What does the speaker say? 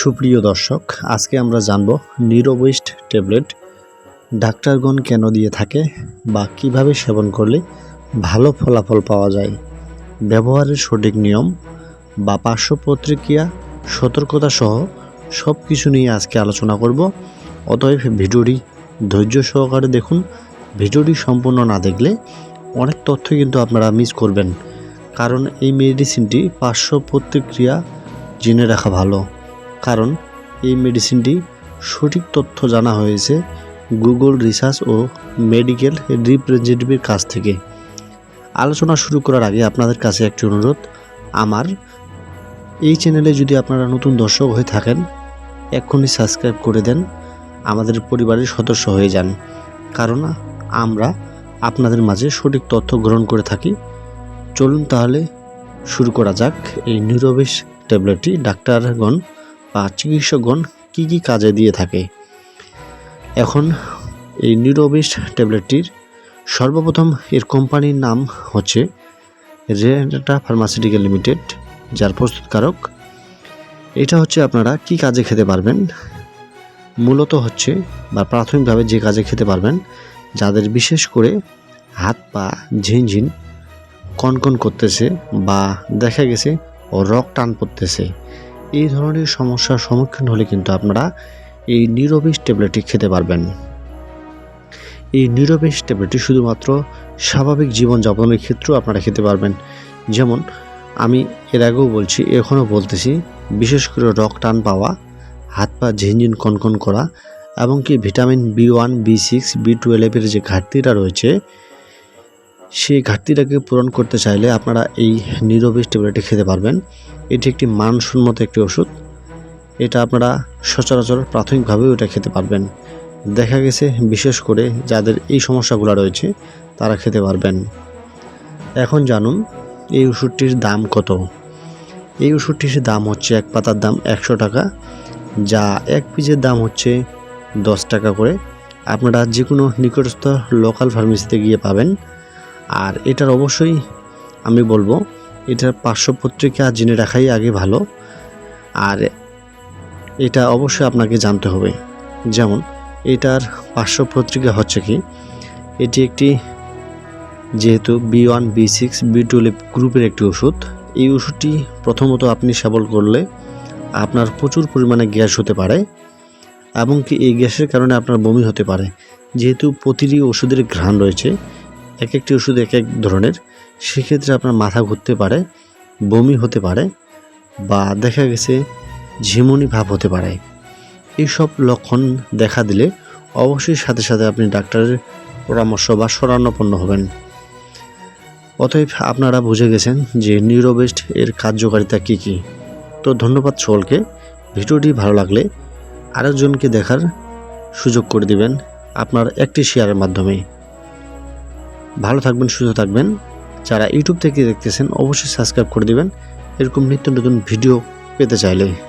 সুপ্রিয় দর্শক, আজকে আমরা জানব নিরোবেস্ট ট্যাবলেট ডাক্তারগণ কেন দিয়ে থাকে বা কীভাবে সেবন করলে ভালো ফলাফল পাওয়া যায়, ব্যবহারের সঠিক নিয়ম বা পার্শ্ব প্রতিক্রিয়া, সতর্কতা সহ সব কিছু নিয়ে আজকে আলোচনা করব। অতএব ভিডিওটি ধৈর্য সহকারে দেখুন। ভিডিওটি সম্পূর্ণ না দেখলে অনেক তথ্য কিন্তু আপনারা মিস করবেন, কারণ এই মেডিসিনটি পার্শ্ব প্রতিক্রিয়া জেনে রাখা ভালো। কারণ এই মেডিসিনটি সঠিক তথ্য জানা হয়েছে গুগল রিসার্চ ও মেডিকেল রিপ্রেজেন্টেটিভের কাছ থেকে। আলোচনা শুরু করার আগে আপনাদের কাছে একটি অনুরোধ। আমার এই চ্যানেলে যদি আপনারা নতুন দর্শক হয়ে থাকেন, এক্ষুনি সাবস্ক্রাইব করে দেন, আমাদের পরিবারের সদস্য হয়ে যান। কারণ আমরা আপনাদের মাঝে সঠিক তথ্য গ্রহণ করে থাকি। চলুন তাহলে শুরু করা যাক। এই নিউরোবেশ ট্যাবলেটটি ডাক্তারগণ চিকিৎসকগণ কী কী কাজে দিয়ে থাকে? এখন এই নিউরোবেশ ট্যাবলেটটির সর্বপ্রথম এর কোম্পানির নাম হচ্ছে রেটা ফার্মাসিউটিক্যাল লিমিটেড যার প্রস্তুতকারক। এটা হচ্ছে আপনারা কি কাজে খেতে পারবেন? মূলত হচ্ছে বা প্রাথমিকভাবে যে কাজে খেতে পারবেন, যাদের বিশেষ করে হাত পা ঝিনঝিন, কনকন করতেছে বা দেখা গেছে ও রক টান পড়তেছে। এই ধরনের সমস্যার সম্মুখীন হলে কিন্তু আপনারা এই নিরবিষ ট্যাবলেটটি খেতে পারবেন। এই নিরবিষ ট্যাবলেটটি শুধুমাত্র স্বাভাবিক জীবনযাপনের ক্ষেত্রেও আপনারা খেতে পারবেন। যেমন, আমি এর আগেও বলছি, এখনও বলতেছি, বিশেষ করে রক টান পাওয়া, হাত পা ঝিনঝিন কনকন করা এবং কি vitamin B one, B six, B টুয়েলভের যে ঘাটতিটা রয়েছে সেই ঘাটতিটাকে পূরণ করতে চাইলে আপনারা এই নিরবিষ ট্যাবলেটটি খেতে পারবেন। এটি একটি মানসম্মত একটি ওষুধ। এটা আপনারা সচরাচর প্রাথমিকভাবেও এটা খেতে পারবেন। দেখা গেছে, বিশেষ করে যাদের এই সমস্যাগুলো রয়েছে, তারা খেতে পারবেন। এখন জানুন, এই ওষুধটির দাম কত? এই ওষুধটির দাম হচ্ছে এক পাতার দাম একশো টাকা, যা এক পিসের দাম হচ্ছে দশ টাকা করে। আপনারা যে কোনো নিকটস্থ লোকাল ফার্মেসিতে গিয়ে পাবেন। আর এটার অবশ্যই আমি বলব, এটার পার্শ্ব পত্রিকা জেনে রাখাই আগে ভালো। আর এটা অবশ্যই আপনাকে জানতে হবে। যেমন, এটার পার্শ্ব পত্রিকা হচ্ছে কি, এটি একটি যেহেতু B one, B six, B twelve গ্রুপের একটি ওষুধ। এই ওষুধটি প্রথমত আপনি সেবন করলে আপনার প্রচুর পরিমাণে গ্যাস হতে পারে এবং কি এই গ্যাসের কারণে আপনার বমি হতে পারে। যেহেতু প্রতিটি ওষুধের ঘ্রাণ রয়েছে এক একটি ওষুধ এক এক ধরনের। সেক্ষেত্রে আপনার মাথা ঘুরতে পারে, বমি হতে পারে বা দেখা গেছে ঝিমুনি ভাব হতে পারে। এইসব লক্ষণ দেখা দিলে অবশ্যই সাথে সাথে আপনি ডাক্তারের পরামর্শ বা শরণাপন্ন হবেন। অতএব আপনারা বুঝে গেছেন যে নিউরোবেস্ট এর কার্যকারিতা কী কী। তো ধন্যবাদ সকলকে। ভিডিওটি ভালো লাগলে আরেকজনকে দেখার সুযোগ করে দিবেন আপনার একটি শেয়ারের মাধ্যমে। ভালো থাকবেন, সুস্থ থাকবেন। যারা ইউটিউব থেকে দেখতেছেন, অবশ্যই সাবস্ক্রাইব করে দেবেন। এরকম নিত্য নতুন ভিডিও পেতে চাইলে।